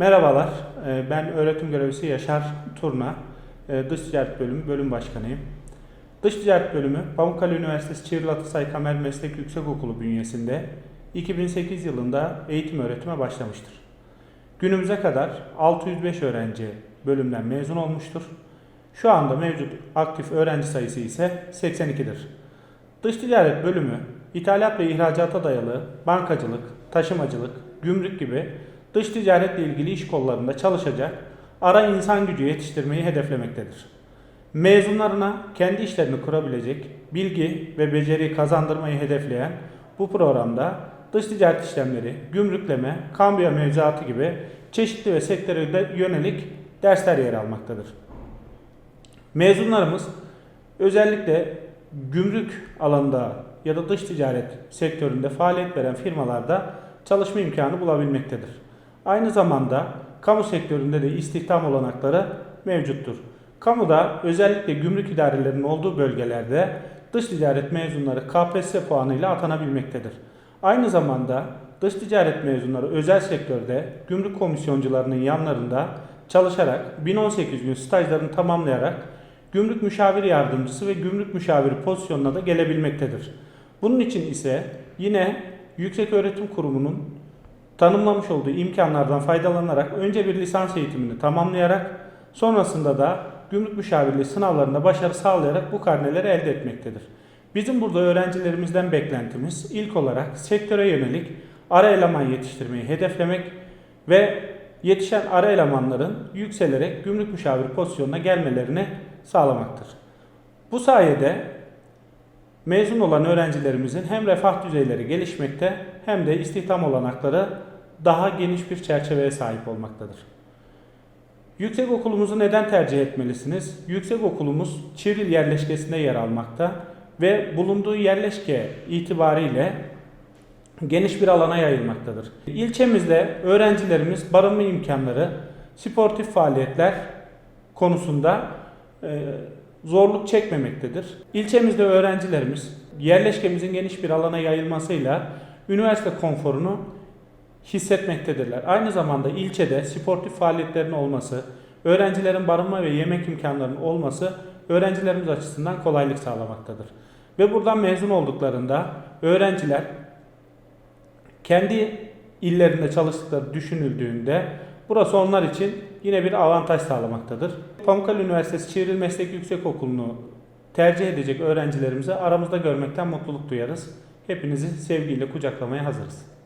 Merhabalar, Ee, ben öğretim görevlisi Yaşar Turna, Ee, Dış Ticaret Bölümü Bölüm Başkanıyım. Dış Ticaret Bölümü Pamukkale Üniversitesi Çivril Atasay Kamer Meslek Yüksekokulu bünyesinde 2008 yılında eğitim öğretime başlamıştır. Günümüze kadar 605 öğrenci bölümden mezun olmuştur. Şu anda mevcut aktif öğrenci sayısı ise 82'dir. Dış ticaret bölümü ithalat ve ihracata dayalı bankacılık, taşımacılık, gümrük gibi dış ticaretle ilgili iş kollarında çalışacak ara insan gücü yetiştirmeyi hedeflemektedir. Mezunlarına kendi işlerini kurabilecek bilgi ve beceri kazandırmayı hedefleyen bu programda dış ticaret işlemleri, gümrükleme, kambiyo mevzuatı gibi çeşitli ve sektöre yönelik dersler yer almaktadır. Mezunlarımız özellikle gümrük alanında ya da dış ticaret sektöründe faaliyet veren firmalarda çalışma imkanı bulabilmektedir. Aynı zamanda kamu sektöründe de istihdam olanakları mevcuttur. Kamuda özellikle gümrük idarelerinin olduğu bölgelerde dış ticaret mezunları KPSS puanıyla atanabilmektedir. Aynı zamanda dış ticaret mezunları özel sektörde gümrük komisyoncularının yanlarında çalışarak 1018 gün stajlarını tamamlayarak gümrük müşavir yardımcısı ve gümrük müşaviri pozisyonuna da gelebilmektedir. Bunun için ise yine Yükseköğretim Kurumu'nun tanımlamış olduğu imkanlardan faydalanarak önce bir lisans eğitimini tamamlayarak sonrasında da gümrük müşavirliği sınavlarında başarı sağlayarak bu karneleri elde etmektedir. Bizim burada öğrencilerimizden beklentimiz ilk olarak sektöre yönelik ara eleman yetiştirmeyi hedeflemek ve yetişen ara elemanların yükselerek gümrük müşavir pozisyonuna gelmelerini sağlamaktır. Bu sayede mezun olan öğrencilerimizin hem refah düzeyleri gelişmekte hem de istihdam olanakları daha geniş bir çerçeveye sahip olmaktadır. Yüksek okulumuzu neden tercih etmelisiniz? Yüksek okulumuz Çivril yerleşkesinde yer almakta ve bulunduğu yerleşke itibariyle geniş bir alana yayılmaktadır. İlçemizde öğrencilerimiz barınma imkanları, sportif faaliyetler konusunda e, zorluk çekmemektedir. İlçemizde öğrencilerimiz yerleşkemizin geniş bir alana yayılmasıyla üniversite konforunu hissetmektedirler. Aynı zamanda ilçede sportif faaliyetlerin olması, öğrencilerin barınma ve yemek imkanlarının olması öğrencilerimiz açısından kolaylık sağlamaktadır. Ve buradan mezun olduklarında öğrenciler kendi illerinde çalıştıkları düşünüldüğünde burası onlar için yine bir avantaj sağlamaktadır. Pamukkale Üniversitesi Çivril Meslek Yüksekokulu'nu tercih edecek öğrencilerimizi aramızda görmekten mutluluk duyarız. Hepinizi sevgiyle kucaklamaya hazırız.